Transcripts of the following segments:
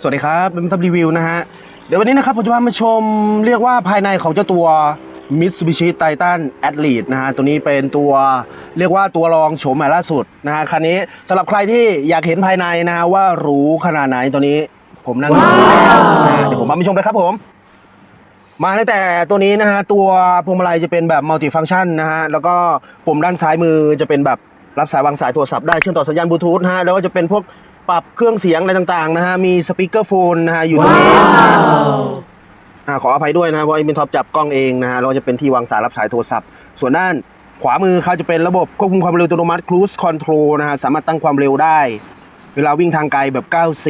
สวัสดีครับเป็นทับรีวิวนะฮะ เดี๋ยววันนี้นะครับผมจะพามาชมเรียกว่าภายในของเจ้าตัว Mitsubishi Titan Athlete นะฮะ ตัวนี้เป็นตัวเรียกว่าตัวรองโฉมใหม่ล่าสุดนะฮะ คันนี้สำหรับใครที่อยากเห็นภายในนะฮะว่าหรูขนาดไหนตัวนี้ผมนั่งอยู่แล้วนะฮะเดี๋ยวผมพาไปชมไปครับผม มาตั้งแต่ตัวนี้นะฮะ ตัวพวงมาลัยจะเป็นแบบมัลติฟัง c t ชันนะฮะ แล้วก็ปุ่มด้านซ้ายมือจะเป็นแบบรับสายวางสายโทรศัพท์ได้เชื่อมต่อสัญญาณบลูทูธนะฮะแล้วก็จะเป็นพวก ปรับเครื่องเสียงอะไรต่างๆนะฮะ มีสปีกเกอร์โฟนนะฮะอยู่ตรงนี้นะฮะอ่าขออภัยด้วยนะเพราะไอ้เป็นท็อปจับกล้องเองนะฮะแล้วก็จะเป็นที่วางสายรับสายโทรศัพท์ ส่วนด้านขวามือเขาจะเป็นระบบควบคุมความเร็วอัตโนมัติ Cruise Control นะฮะ สามารถตั้งความเร็วได้ เวลาวิ่งทางไกลแบบ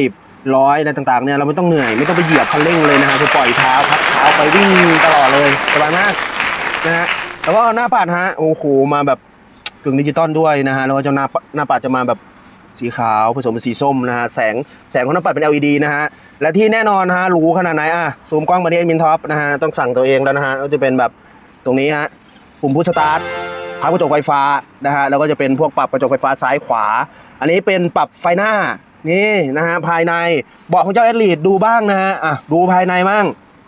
90 ร้อยอะไรต่างๆเนี่ยเราไม่ต้องเหนื่อยไม่ต้องไปเหยียบคันเร่งเลยนะฮะคือปล่อยเท้าพักเท้าไปวิ่งตลอดเลยสบายมากนะฮะแล้วก็หน้าปัดฮะโอ้โหมาแบบกึ่งดิจิตอลด้วยนะฮะแล้วก็เจ้าหน้าปหน้าปัดจะมาแบบ สีขาวผสมเป็นสีส้มนะฮะแสงแสงของน้าปัดเป็น LED นะฮะและที่แน่นอนนะฮะหรูขนาดไหนอะซูมกล้องมาที่เอ็นมินท็อปนะฮะต้องสั่งตัวเองแล้วนะฮะก็จะเป็นแบบตรงนี้ฮะปุ่มพุชสตาร์ทพับกระจกไฟฟ้านะฮะแล้วก็จะเป็นพวกปรับกระจกไฟฟ้าซ้ายขวา อันนี้เป็นปรับไฟหน้านี่นะฮะภายในเบาะของเจ้าแอดลีดดูบ้างนะฮะอะดูภายในมั่ง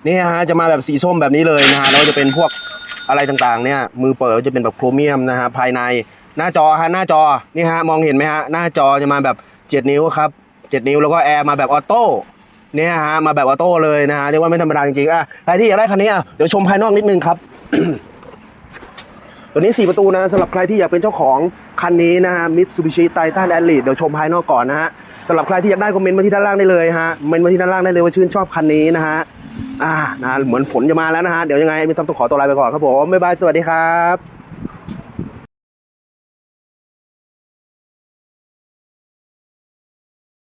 นี่ฮะจะมาแบบสีส้มแบบนี้เลยนะฮะแล้วจะเป็นพวกอะไรต่างๆเนี่ยมือเปิดจะเป็นแบบโครเมียมนะฮะภายใน หน้าจอฮะหน้าจอนี่ฮะมองเห็นไหมฮะหน้าจอจะมาแบบ 7 นิ้วครับ 7 นิ้วแล้วก็แอร์มาแบบออโต้เนี่ยฮะมาแบบออโต้เลยนะฮะเรียกว่าไม่ธรรมดาจริงๆอะใครที่อยากได้คันนี้อะเดี๋ยวชมภายนอกนิดนึงครับ ตัวนี้ 4 ประตูนะสำหรับใครที่อยากเป็นเจ้าของคันนี้นะฮะ Mitsubishi Titan Athlete เดี๋ยวชมภายนอกก่อนนะฮะสำหรับใครที่อยากได้คอมเมนต์มาที่ด้านล่างได้เลยฮะคอมเมนต์มาที่ด้านล่างได้เลยว่าชื่นชอบคันนี้นะฮะอ่านะเหมือนฝนจะมาแล้วนะฮะเดี๋ยวยังไงม่ต้องขอตัวลาไปก่อนครับผมบ๊ายบายสวัสดีครับ